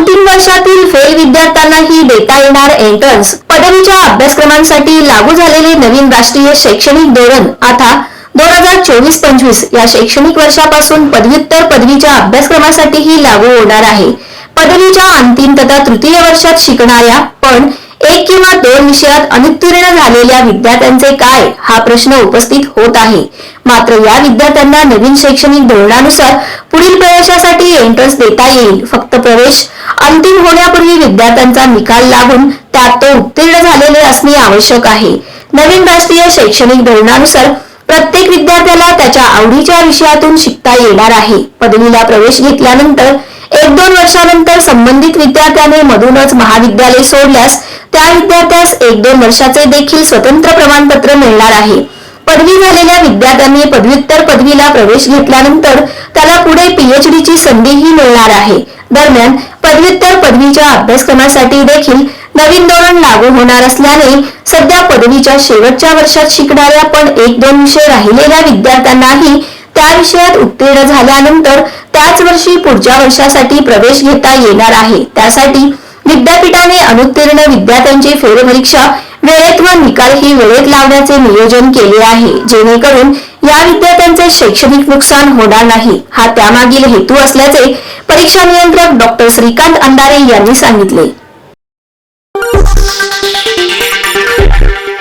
अंतिम वर्षातील फेल विद्यार्थ्यांनाही देता येणार एंट्रन्स पदवीच्या अभ्यासक्रमांसाठी लागू झालेले नवीन राष्ट्रीय शैक्षणिक धोरण आता दोन हजार चोवीस पंचवीस या शैक्षणिक वर्षापासून पदव्युत्तर पदवीच्या अभ्यासक्रमासाठीही लागू होणार आहे. पदवीच्या अंतिम तथा तृतीय वर्षात शिकणाऱ्या पण एक किंवा दोन विषयात अनुत्तीर्ण झालेल्या विद्यार्थ्यांचे काय? हा प्रश्न उपस्थित होत आहे. मात्र या विद्यार्थ्यांना नवीन शैक्षणिक धोरणानुसार पुढील प्रवेशासाठी एंट्रन्स देता येईल. फक्त प्रवेश अंतिम होण्यापूर्वी विद्यार्थ्यांचा निकाल लागून त्यात तो उत्तीर्ण झालेले असणे आवश्यक आहे. नवीन राष्ट्रीय शैक्षणिक धोरणानुसार प्रत्येक विद्यार्थ्याला त्याच्या आवडीच्या विषयातून शिकता येणार आहे. पदवीला प्रवेश घेतल्यानंतर एक दोन वर्षानंतर संबंधित विद्यार्थ्याने मधूनच महाविद्यालय सोडल्यास त्या विद्यार्थ्यास एक दोन वर्षाचे देखील स्वतंत्र प्रमाणपत्र मिळणार आहे. पदवी झालेल्या विद्यार्थ्यांनी पदव्युत्तर पदवीला प्रवेश घेतल्यानंतर त्याला पुढे पीएचडी ची संधीही मिळणार आहे. दरम्यान पदव्युत्तर पदवीच्या अभ्यासक्रमासाठी देखील नवीन धोरण लागू होणार असल्याने सध्या पदवीच्या शेवटच्या वर्षात शिकणाऱ्या पण एक दोन विषय राहिलेल्या विद्यार्थ्यांनाही त्या विषयात उत्तीर्ण झाल्यानंतर त्याच वर्षी पुढच्या वर्षासाठी प्रवेश घेता येणार आहे. त्यासाठी विद्यापीठाने अनुत्तीर्ण विद्यार्थ्यांची फेरपरीक्षा वेळेत व निकाल ही वेळेत लावण्याचे नियोजन केले आहे. जेणेकरून या विद्यार्थ्यांचे शैक्षणिक नुकसान होणार नाही. हा त्यामागील हेतू असल्याचे परीक्षा नियंत्रक डॉक्टर श्रीकांत अंधारे यांनी सांगितले.